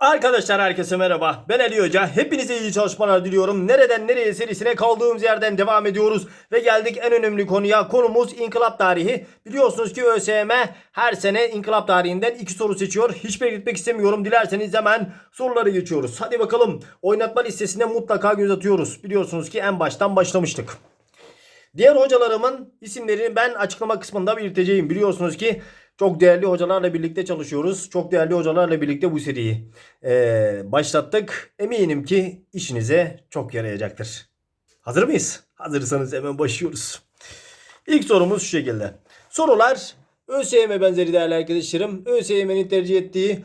Arkadaşlar herkese merhaba. Ben Ali Hoca. Hepinize iyi çalışmalar diliyorum. Nereden nereye serisine kaldığımız yerden devam ediyoruz. Ve geldik en önemli konuya. Konumuz inkılap tarihi. Biliyorsunuz ki ÖSYM her sene inkılap tarihinden iki soru seçiyor. Hiç bekletmek istemiyorum. Dilerseniz hemen soruları geçiyoruz. Hadi bakalım. Oynatma listesine mutlaka göz atıyoruz. Biliyorsunuz ki en baştan başlamıştık. Diğer hocalarımın isimlerini ben açıklama kısmında belirteceğim. Biliyorsunuz ki çok değerli hocalarla birlikte çalışıyoruz. Çok değerli hocalarla birlikte bu seriyi eee, başlattık. Eminim ki işinize çok yarayacaktır. Hazır mıyız? Hazırsanız hemen başlıyoruz. İlk sorumuz şu şekilde. Sorular ÖSYM benzeri değerli arkadaşlarım. ÖSYM'nin tercih ettiği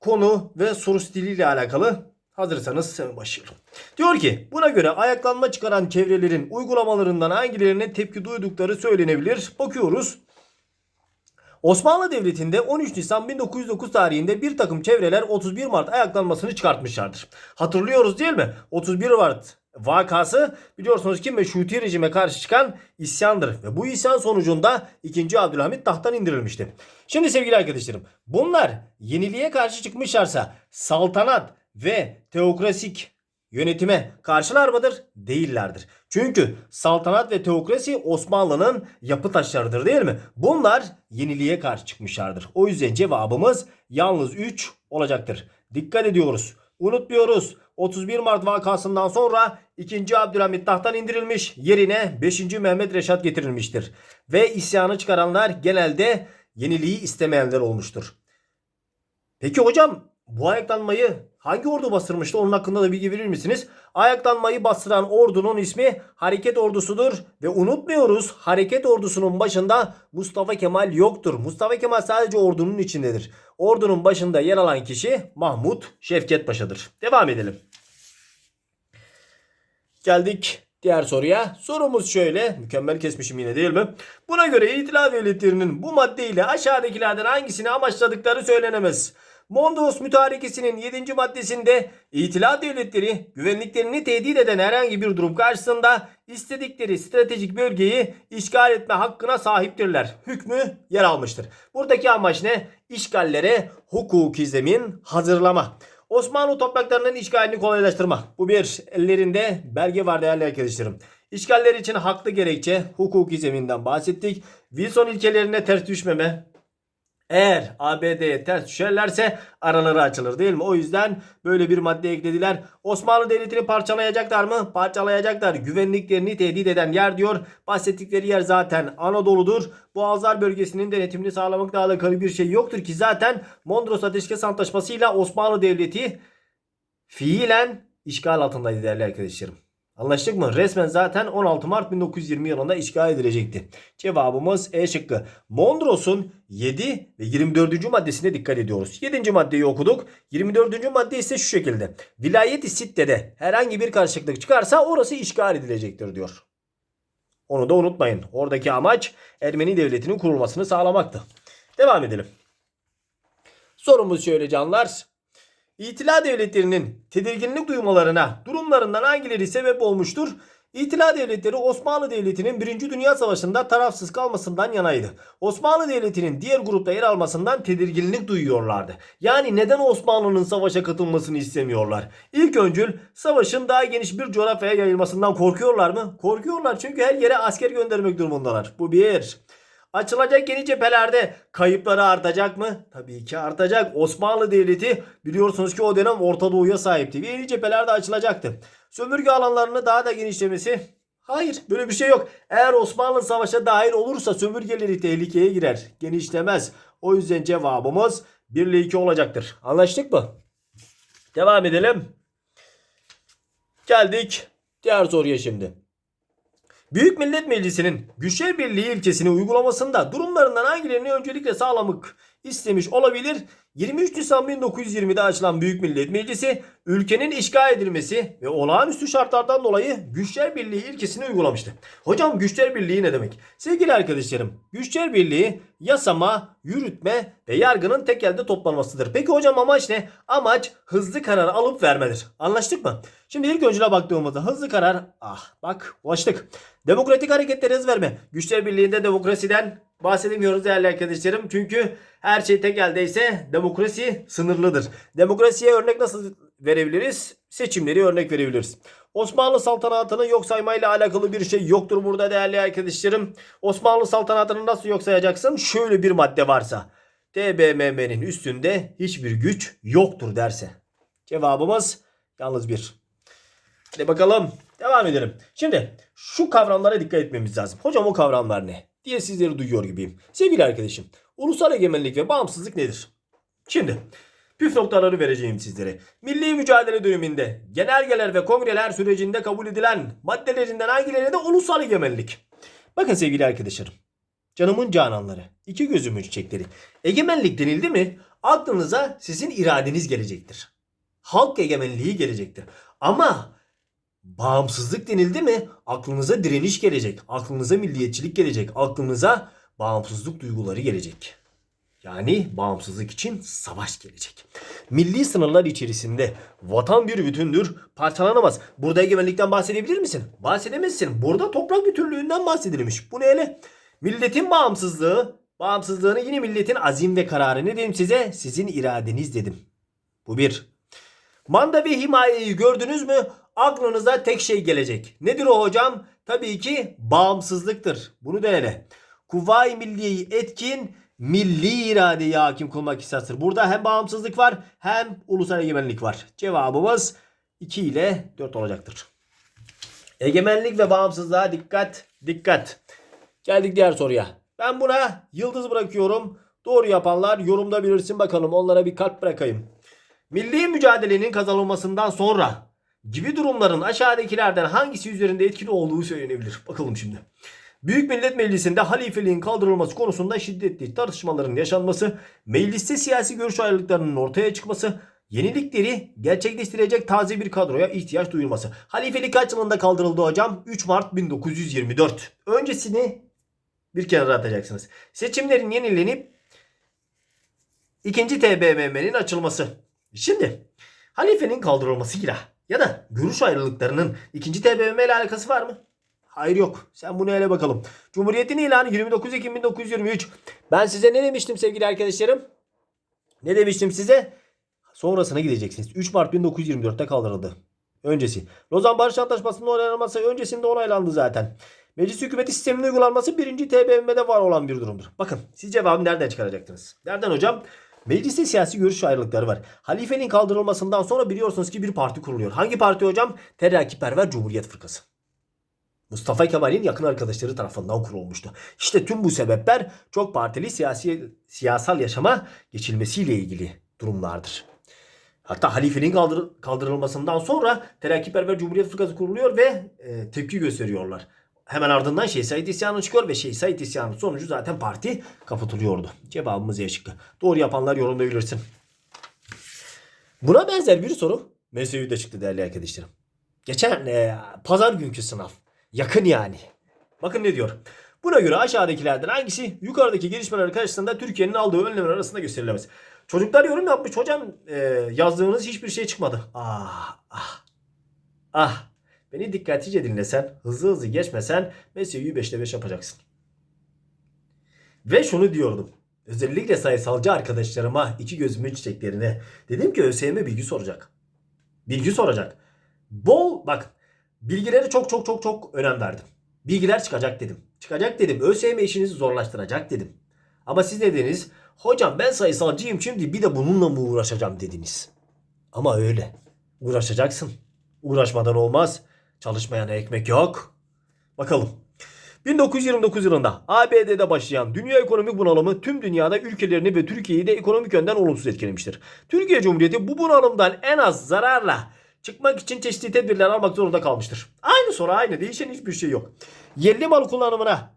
konu ve soru stiliyle alakalı. Hazırsanız hemen başlayalım. Diyor ki buna göre ayaklanma çıkaran çevrelerin uygulamalarından hangilerine tepki duydukları söylenebilir. Bakıyoruz. Osmanlı Devleti'nde 13 Nisan 1909 tarihinde bir takım çevreler 31 Mart ayaklanmasını çıkartmışlardır. Hatırlıyoruz değil mi? 31 Mart vakası biliyorsunuz ki meşruti rejime karşı çıkan isyandır. Ve bu isyan sonucunda 2. Abdülhamit tahttan indirilmişti. Şimdi sevgili arkadaşlarım bunlar yeniliğe karşı çıkmışlarsa saltanat ve teokrasik yönetime karşılar mıdır? Değillerdir. Çünkü saltanat ve teokrasi Osmanlı'nın yapı taşlarıdır değil mi? Bunlar yeniliğe karşı çıkmışlardır. O yüzden cevabımız yalnız 3 olacaktır. Dikkat ediyoruz. Unutmuyoruz. 31 Mart vakasından sonra 2. Abdülhamit tahttan indirilmiş. Yerine 5. Mehmet Reşat getirilmiştir. Ve isyanı çıkaranlar genelde yeniliği istemeyenler olmuştur. Peki hocam bu ayaklanmayı hangi ordu bastırmıştı? Onun hakkında da bilgi verir misiniz? Ayaklanmayı bastıran ordunun ismi Hareket Ordusu'dur. Ve unutmuyoruz Hareket Ordusu'nun başında Mustafa Kemal yoktur. Mustafa Kemal sadece ordunun içindedir. Ordunun başında yer alan kişi Mahmut Şevket Paşa'dır. Devam edelim. Geldik diğer soruya. Sorumuz şöyle. Mükemmel kesmişim yine değil mi? Buna göre İtilaf Devletleri'nin bu maddeyle aşağıdakilerden hangisini amaçladıkları söylenemez. Mondros Mütarekesi'nin 7. maddesinde İtilaf Devletleri güvenliklerini tehdit eden herhangi bir durum karşısında istedikleri stratejik bölgeyi işgal etme hakkına sahiptirler. Hükmü yer almıştır. Buradaki amaç ne? İşgallere hukuki zemin hazırlama. Osmanlı topraklarının işgalini kolaylaştırma. Bu bir ellerinde belge var değerli arkadaşlarım. İşgaller için haklı gerekçe hukuki zeminden bahsettik. Wilson ilkelerine ters düşmeme. Eğer ABD'ye ters düşerlerse araları açılır değil mi? O yüzden böyle bir madde eklediler. Osmanlı Devleti'ni parçalayacaklar mı? Parçalayacaklar. Güvenliklerini tehdit eden yer diyor. Bahsettikleri yer zaten Anadolu'dur. Boğazlar bölgesinin denetimini sağlamakla alakalı bir şey yoktur ki zaten Mondros Ateşkes Antlaşması'yla Osmanlı Devleti fiilen işgal altındaydı değerli arkadaşlarım. Anlaştık mı? Resmen zaten 16 Mart 1920 yılında işgal edilecekti. Cevabımız E şıkkı. Mondros'un 7 ve 24. maddesine dikkat ediyoruz. 7. maddeyi okuduk. 24. madde ise şu şekilde. Vilayet-i Sitte'de herhangi bir karışıklık çıkarsa orası işgal edilecektir diyor. Onu da unutmayın. Oradaki amaç Ermeni devletinin kurulmasını sağlamaktı. Devam edelim. Sorumuz şöyle canlar. İtila devletlerinin tedirginlik duymalarına durumlarından hangileri sebep olmuştur? İtila devletleri Osmanlı Devleti'nin 1. Dünya Savaşı'nda tarafsız kalmasından yanaydı. Osmanlı Devleti'nin diğer grupta yer almasından tedirginlik duyuyorlardı. Yani neden Osmanlı'nın savaşa katılmasını istemiyorlar? İlk öncül savaşın daha geniş bir coğrafyaya yayılmasından korkuyorlar mı? Korkuyorlar çünkü her yere asker göndermek durumundalar. Bu bir. Açılacak yeni cephelerde kayıpları artacak mı? Tabii ki artacak. Osmanlı Devleti biliyorsunuz ki o dönem Orta Doğu'ya sahipti. Ve yeni cepheler de açılacaktı. Sömürge alanlarını daha da genişlemesi? Hayır böyle bir şey yok. Eğer Osmanlı savaşa dahil olursa sömürgeleri tehlikeye girer. Genişlemez. O yüzden cevabımız 1 ile 2 olacaktır. Anlaştık mı? Devam edelim. Geldik diğer soruya şimdi. Büyük Millet Meclisi'nin Güçler Birliği ilkesini uygulamasında durumlarından hangilerini öncelikle sağlamak istemiş olabilir? 23 Nisan 1920'de açılan Büyük Millet Meclisi ülkenin işgal edilmesi ve olağanüstü şartlardan dolayı Güçler Birliği ilkesini uygulamıştı. Hocam Güçler Birliği ne demek? Sevgili arkadaşlarım Güçler Birliği yasama, yürütme ve yargının tek elde toplanmasıdır. Peki hocam amaç ne? Amaç hızlı karar alıp vermedir. Anlaştık mı? Şimdi ilk öncüne baktığımızda hızlı karar ah bak ulaştık. Demokratik hareketlere hız verme. Güçler Birliği'nde demokrasiden bahsedemiyoruz değerli arkadaşlarım. Çünkü her şey tek eldeyse demokrasi sınırlıdır. Demokrasiye örnek nasıl verebiliriz? Seçimleri örnek verebiliriz. Osmanlı saltanatını yok saymayla alakalı bir şey yoktur burada değerli arkadaşlarım. Osmanlı saltanatını nasıl yok sayacaksın? Şöyle bir madde varsa. TBMM'nin üstünde hiçbir güç yoktur derse. Cevabımız yalnız bir. Hadi bakalım devam edelim. Şimdi şu kavramlara dikkat etmemiz lazım. Hocam o kavramlar ne? diye sizleri duyuyor gibiyim. Sevgili arkadaşım ulusal egemenlik ve bağımsızlık nedir? Şimdi püf noktaları vereceğim sizlere. Milli mücadele döneminde genelgeler ve kongreler sürecinde kabul edilen maddelerinden hangileri de ulusal egemenlik. Bakın sevgili arkadaşlarım. Canımın cananları, iki gözümün çiçekleri. Egemenlik denildi mi aklınıza sizin iradeniz gelecektir. Halk egemenliği gelecektir. Ama bağımsızlık denildi mi aklınıza direniş gelecek, aklınıza milliyetçilik gelecek, aklınıza bağımsızlık duyguları gelecek. Yani bağımsızlık için savaş gelecek. Milli sınırlar içerisinde vatan bir bütündür, parçalanamaz. Burada egemenlikten bahsedebilir misin? Bahsedemezsin. Burada toprak bütünlüğünden bahsedilmiş. Bu neyle? Milletin bağımsızlığı, bağımsızlığını yine milletin azim ve kararı ne dedim size? Sizin iradeniz dedim. Bu bir. Manda ve himayeyi gördünüz mü? Aklınıza tek şey gelecek. Nedir o hocam? Tabii ki bağımsızlıktır. Bunu da hele. Kuvayi milliyeyi etkin, milli iradeyi hakim kılmak esastır. Burada hem bağımsızlık var hem ulusal egemenlik var. Cevabımız 2 ile 4 olacaktır. Egemenlik ve bağımsızlığa dikkat, dikkat. Geldik diğer soruya. Ben buna yıldız bırakıyorum. Doğru yapanlar yorumda belirsin bakalım. Onlara bir kalp bırakayım. Milli mücadelenin kazanılmasından sonra gibi durumların aşağıdakilerden hangisi üzerinde etkili olduğu söylenebilir. Bakalım şimdi. Büyük Millet Meclisi'nde halifeliğin kaldırılması konusunda şiddetli tartışmaların yaşanması, mecliste siyasi görüş ayrılıklarının ortaya çıkması, yenilikleri gerçekleştirecek taze bir kadroya ihtiyaç duyulması. Halifelik kaç yılında kaldırıldı hocam? 3 Mart 1924. Öncesini bir kenara atacaksınız. Seçimlerin yenilenip ikinci TBMM'nin açılması. Şimdi halifenin kaldırılmasıyla ya da görüş ayrılıklarının ikinci TBMM ile alakası var mı? Hayır yok. Sen bunu hele bakalım. Cumhuriyetin ilanı 29 Ekim 1923. Ben size ne demiştim sevgili arkadaşlarım? Ne demiştim size? Sonrasına gideceksiniz. 3 Mart 1924'te kaldırıldı. Öncesi. Lozan Barış Antlaşması'nın onaylanması öncesinde onaylandı zaten. Meclis hükümeti sisteminin uygulanması birinci TBMM'de var olan bir durumdur. Bakın siz cevabı nereden çıkaracaktınız? Nereden hocam? Mecliste siyasi görüş ayrılıkları var. Halifenin kaldırılmasından sonra biliyorsunuz ki bir parti kuruluyor. Hangi parti hocam? Terakkiperver Cumhuriyet Fırkası. Mustafa Kemal'in yakın arkadaşları tarafından kurulmuştu. İşte tüm bu sebepler çok partili siyasi siyasal yaşama geçilmesiyle ilgili durumlardır. Hatta halifenin kaldır, kaldırılmasından sonra Terakkiperver Cumhuriyet Fırkası kuruluyor ve e, tepki gösteriyorlar. Hemen ardından Şeyh Said isyanı çıkıyor ve Şeyh Said isyanı sonucu zaten parti kapatılıyordu. Cevabımız Y şıkkı. Doğru yapanlar yorumlayabilirsin. Buna benzer bir soru MSÜ'de çıktı değerli arkadaşlarım. Geçen e, pazar günkü sınav. Yakın yani. Bakın ne diyor. Buna göre aşağıdakilerden hangisi yukarıdaki gelişmeler karşısında Türkiye'nin aldığı önlemler arasında gösterilemez. Çocuklar yorum yapmış. Hocam e, yazdığınız hiçbir şey çıkmadı. Ah ah ah. Beni dikkatlice dinlesen, hızlı hızlı geçmesen mesleği 5'te 5 yapacaksın. Ve şunu diyordum. Özellikle sayısalcı arkadaşlarıma, iki gözümün çiçeklerine. Dedim ki ÖSYM bilgi soracak. Bilgi soracak. Bol bak bilgilere çok çok çok çok önem verdim. Bilgiler çıkacak dedim. Çıkacak dedim. ÖSYM işinizi zorlaştıracak dedim. Ama siz dediniz hocam ben sayısalcıyım şimdi bir de bununla mı uğraşacağım dediniz. Ama öyle. Uğraşacaksın. Uğraşmadan olmaz. Çalışmayana ekmek yok. Bakalım. 1929 yılında ABD'de başlayan dünya ekonomik bunalımı tüm dünyada ülkelerini ve Türkiye'yi de ekonomik yönden olumsuz etkilemiştir. Türkiye Cumhuriyeti bu bunalımdan en az zararla çıkmak için çeşitli tedbirler almak zorunda kalmıştır. Aynı soru aynı değişen hiçbir şey yok. Yerli mal kullanımına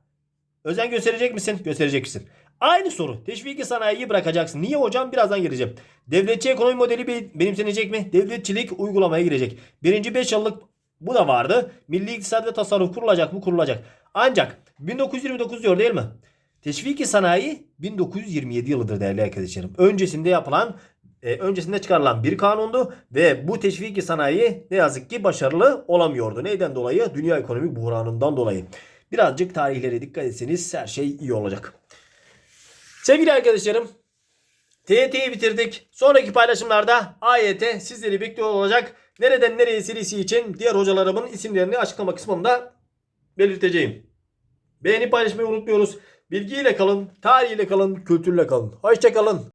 özen gösterecek misin? Göstereceksin. Aynı soru. Teşviki sanayiyi bırakacaksın. Niye hocam? Birazdan geleceğim. Devletçi ekonomi modeli be- benimsenecek mi? Devletçilik uygulamaya girecek. Birinci 5 yıllık bu da vardı. Milli iktisat ve tasarruf kurulacak mı? Kurulacak. Ancak 1929 diyor değil mi? Teşviki sanayi 1927 yılıdır değerli arkadaşlarım. Öncesinde yapılan e, öncesinde çıkarılan bir kanundu ve bu teşviki sanayi ne yazık ki başarılı olamıyordu. Neyden dolayı? Dünya ekonomik buhranından dolayı. Birazcık tarihlere dikkat etseniz her şey iyi olacak. Sevgili arkadaşlarım TYT'yi bitirdik. Sonraki paylaşımlarda AYT sizleri bekliyor olacak. Nereden nereye serisi için diğer hocalarımın isimlerini açıklama kısmında belirteceğim. Beğenip paylaşmayı unutmuyoruz. Bilgiyle kalın, tarihiyle kalın, kültürle kalın. Hoşçakalın.